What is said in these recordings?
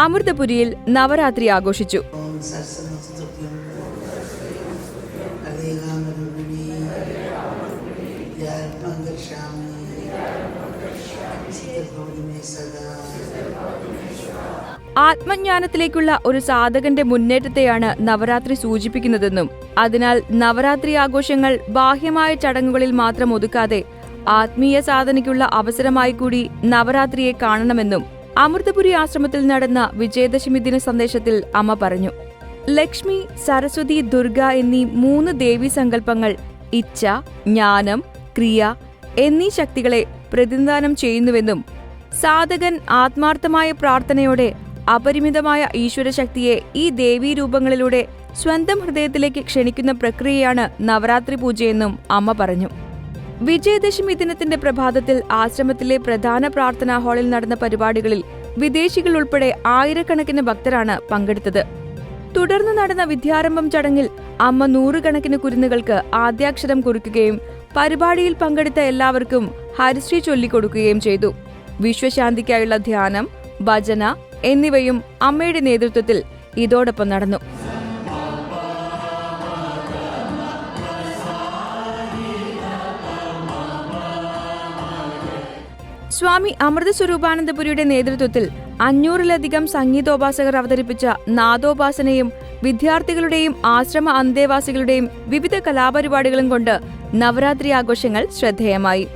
അമൃതപുരിയിൽ നവരാത്രി ആഘോഷിച്ചു. ആത്മജ്ഞാനത്തിലേക്കുള്ള ഒരു സാധകന്റെ മുന്നേറ്റത്തെയാണ് നവരാത്രി സൂചിപ്പിക്കുന്നതെന്നും അതിനാൽ നവരാത്രി ആഘോഷങ്ങൾ ബാഹ്യമായ ചടങ്ങുകളിൽ മാത്രം ഒതുക്കാതെ ആത്മീയ സാധനയ്ക്കുള്ള അവസരമായി കൂടി നവരാത്രിയെ കാണണമെന്നും അമൃതപുരി ആശ്രമത്തിൽ നടന്ന വിജയദശമി ദിന സന്ദേശത്തിൽ അമ്മ പറഞ്ഞു ലക്ഷ്മി സരസ്വതി ദുർഗ എന്നീ മൂന്ന് ദേവി സങ്കല്പങ്ങൾ ഇച്ഛ ജ്ഞാനം ക്രിയ എന്നീ ശക്തികളെ പ്രതിനിധാനം ചെയ്യുന്നുവെന്നും സാധകൻ ആത്മാർത്ഥമായ പ്രാർത്ഥനയോടെ അപരിമിതമായ ഈശ്വരശക്തിയെ ഈ ദേവീ രൂപങ്ങളിലൂടെ സ്വന്തം ഹൃദയത്തിലേക്ക് ക്ഷണിക്കുന്ന പ്രക്രിയയാണ് നവരാത്രി പൂജയെന്നും അമ്മ പറഞ്ഞു. വിജയദശമി ദിനത്തിന്റെ പ്രഭാതത്തിൽ ആശ്രമത്തിലെ പ്രധാന പ്രാർത്ഥനാ ഹാളിൽ നടന്ന പരിപാടികളിൽ വിദേശികൾ ഉൾപ്പെടെ ആയിരക്കണക്കിന് ഭക്തരാണ് പങ്കെടുത്തത്. തുടർന്ന് നടന്ന വിദ്യാരംഭം ചടങ്ങിൽ അമ്മ നൂറുകണക്കിന് കുരുന്നുകൾക്ക് ആദ്യാക്ഷരം കുറിക്കുകയും പരിപാടിയിൽ പങ്കെടുത്ത എല്ലാവർക്കും ഹരിശ്രീ ചൊല്ലിക്കൊടുക്കുകയും ചെയ്തു. വിശ്വശാന്തിക്കായുള്ള ധ്യാനം ഭജന എന്നിവയും അമ്മയുടെ നേതൃത്വത്തിൽ ഇതോടൊപ്പം നടന്നു. സ്വാമി അമൃത സ്വരൂപാനന്ദപുരിയുടെ നേതൃത്വത്തിൽ അഞ്ഞൂറിലധികം സംഗീതോപാസകർ അവതരിപ്പിച്ച നാദോപാസനയും വിദ്യാർത്ഥികളുടെയും ആശ്രമ അന്തേവാസികളുടെയും വിവിധ കലാപരിപാടികളും കൊണ്ട് നവരാത്രി ആഘോഷങ്ങൾ ശ്രദ്ധേയമായി.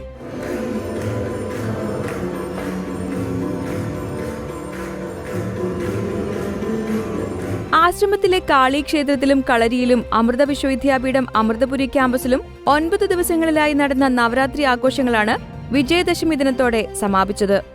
ആശ്രമത്തിലെ കാളി ക്ഷേത്രത്തിലും കളരിയിലും അമൃത വിശ്വവിദ്യാപീഠം അമൃതപുരി ക്യാമ്പസിലും ഒൻപത് ദിവസങ്ങളിലായി നടന്ന നവരാത്രി ആഘോഷങ്ങളാണ് വിജയദശമി ദിനത്തോടെ സമാപിച്ചത്.